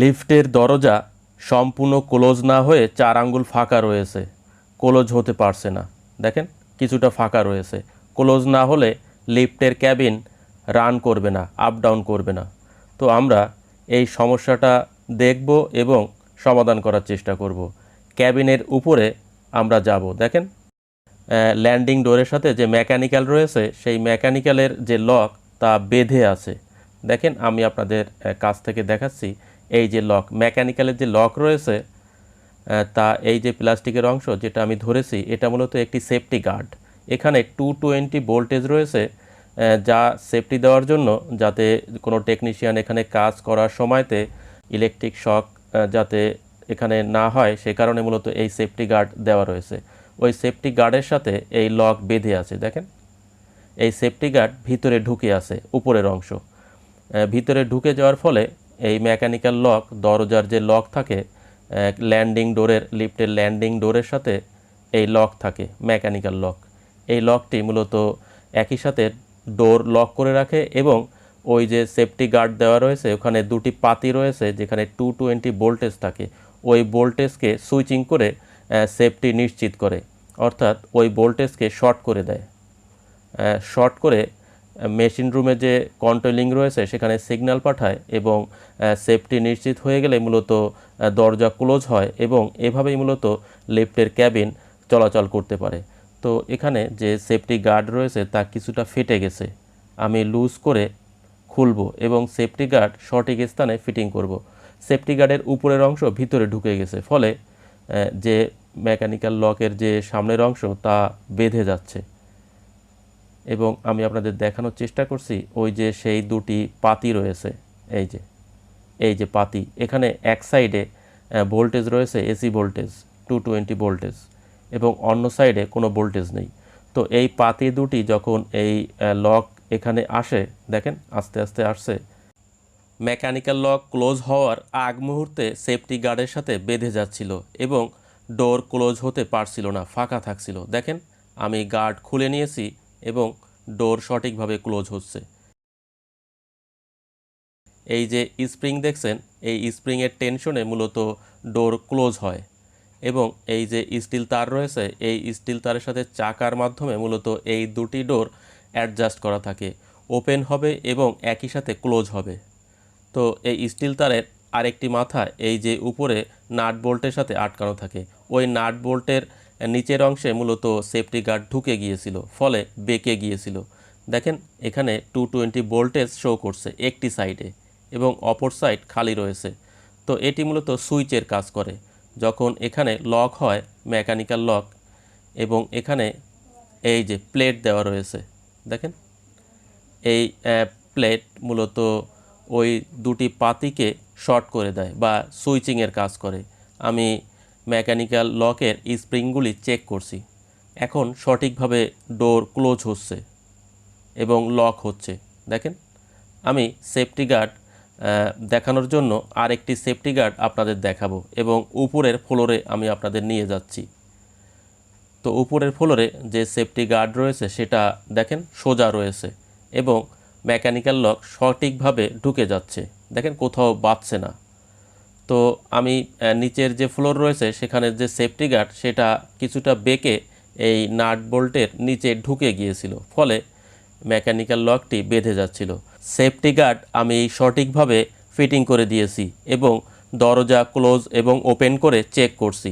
লিফটের দরজা সম্পূর্ণ ক্লোজ না হয়ে চার আঙ্গুল ফাঁকা রয়েছে। ক্লোজ হতে পারছে না। দেখেন, কিছুটা ফাঁকা রয়েছে। ক্লোজ না হলে লিফটের ক্যাবিন রান করবে না, আপ ডাউন করবে না। তো আমরা এই সমস্যাটা দেখব এবং সমাধান করার চেষ্টা করব। ক্যাবিনের উপরে আমরা যাব। দেখেন ল্যান্ডিং ডোরের সাথে যে মেকানিক্যাল রয়েছে, সেই মেকানিক্যালের যে লক তা বেঁধে আছে। দেখেন, আমি আপনাদের কাছ থেকে দেখাচ্ছি। এই যে লক মেকানিক্যালের যে লক রয়েছে তা এই যে প্লাস্টিকের অংশ যেটা আমি ধরেছি, এটা মূলত একটি সেফটি গার্ড এখানে টু টোয়েন্টি ভোল্টেজ রয়েছে যা সেফটি দেওয়ার জন্য যাতে কোনো টেকনিশিয়ান এখানে কাজ করার সময়তে ইলেকট্রিক শক যাতে এখানে না হয়, সে কারণে মূলত এই সেফটি গার্ড দেওয়া রয়েছে। ওই সেফটি গার্ডের সাথে এই লক বেঁধে আছে, দেখেন। এই সেফটি গার্ড ভিতরে ঢুকে আছে, উপরের অংশ। ভিতরে ঢুকে যাওয়ার ফলে এই মেকানিক্যাল লক দরজার যে লক থাকে ল্যান্ডিং ডোরের লিফটের ল্যান্ডিং ডোরের সাথে এই লক থাকে মেকানিক্যাল লক এই লকটি মূলত একই সাথে ডোর লক করে রাখে এবং ওই যে সেফটি গার্ড দেওয়া রয়েছে, ওখানে দুটি পাতি রয়েছে যেখানে টু টোয়েন্টি ভোল্টেজ থাকে। ওই ভোল্টেজকে সুইচিং করে সেফটি নিশ্চিত করে। অর্থাৎ ওই ভোল্টেজকে শর্ট করে দেয়। শর্ট করে মেশিন রুমে যে কন্ট্রোলিং রয়েছে, সেখানে সিগন্যাল পাঠায় এবং সেফটি নিশ্চিত হয়ে গেলে মূলত দরজা ক্লোজ হয় এবং এভাবেই মূলত লিফটের ক্যাবিন চলাচল করতে পারে। তো এখানে যে সেফটি গার্ড রয়েছে, তা কিছুটা ফেটে গেছে। আমি লুজ করে খুলবো এবং সেফটি গার্ড সঠিক স্থানে ফিটিং করব। সেফটি গার্ডের উপরের অংশ ভিতরে ঢুকে গেছে, ফলে যে মেকানিক্যাল লকের যে সামনের অংশ, তা বেঁধে যাচ্ছে। এবং আমি আপনাদের দেখানোর চেষ্টা করছি, ওই যে সেই দুটি পাতি রয়েছে, এই যে এই যে পাতি। এখানে এক সাইডে ভোল্টেজ রয়েছে, AC voltage, two twenty voltage, এবং অন্য সাইডে কোনো ভোল্টেজ নেই। তো এই পাতি দুটি যখন এই লক এখানে আসে, দেখেন, আস্তে আস্তে আসছে, মেকানিক্যাল লক ক্লোজ হওয়ার আগ মুহূর্তে সেফটি গার্ডের সাথে বেঁধে যাচ্ছিল এবং ডোর ক্লোজ হতে পারছিল না, ফাঁকা থাকছিল। দেখেন, আমি গার্ড খুলে নিয়েছি এবং ডোর সঠিকভাবে ক্লোজ হচ্ছে। এই যে স্প্রিং দেখছেন, এই স্প্রিংয়ের টেনশনে মূলত ডোর ক্লোজ হয় এবং এই যে স্টিল তার রয়েছে, এই স্টিল তারের সাথে চাকার মাধ্যমে মূলত এই দুটি ডোর অ্যাডজাস্ট করা থাকে। ওপেন হবে এবং একই সাথে ক্লোজ হবে। তো এই স্টিল তারের আরেকটি মাথা এই যে উপরে নাট বোল্টের সাথে আটকানো থাকে। ওই নাট বোল্টের নিচের অংশে মূলত সেফটি গার্ড ঢুকে গিয়েছিল, ফলে বেঁকে গিয়েছিল। দেখেন, এখানে টু টোয়েন্টি ভোল্টেজ শো করছে একটি সাইডে এবং অপর সাইড খালি রয়েছে। তো এটি মূলত সুইচের কাজ করে। যখন এখানে লক হয় মেকানিক্যাল লক, এবং এখানে এই যে প্লেট দেওয়া রয়েছে, দেখেন, এই প্লেট মূলত ওই দুটি পাতিকে শর্ট করে দেয় বা সুইচিংয়ের কাজ করে। আমি মেকানিক্যাল লকের স্প্রিংগুলি চেক করছি। এখন সঠিকভাবে ডোর ক্লোজ হচ্ছে এবং লক হচ্ছে। দেখেন, আমি সেফটি গার্ড দেখানোর জন্য আরেকটি সেফটি গার্ড আপনাদের দেখাবো এবং উপরের ফ্লোরে আমি আপনাদের নিয়ে যাচ্ছি। তো উপরের ফ্লোরে যে সেফটি গার্ড রয়েছে সেটা দেখেন সোজা রয়েছে এবং মেকানিক্যাল লক সঠিকভাবে ঢুকে যাচ্ছে। দেখেন, কোথাও বাঁচছে না। তো আমি নিচের যে ফ্লোর রয়েছে, সেখানে যে সেফটি গার্ড সেটা কিছুটা বেঁকে এই নাট বোল্টের নিচে ঢুকে গিয়েছিল। ফলে মেকানিক্যাল লকটি বেঁধে যাচ্ছিল। সেফটি গার্ড আমি সঠিকভাবে ফিটিং করে দিয়েছি এবং দরজা ক্লোজ এবং ওপেন করে চেক করছি।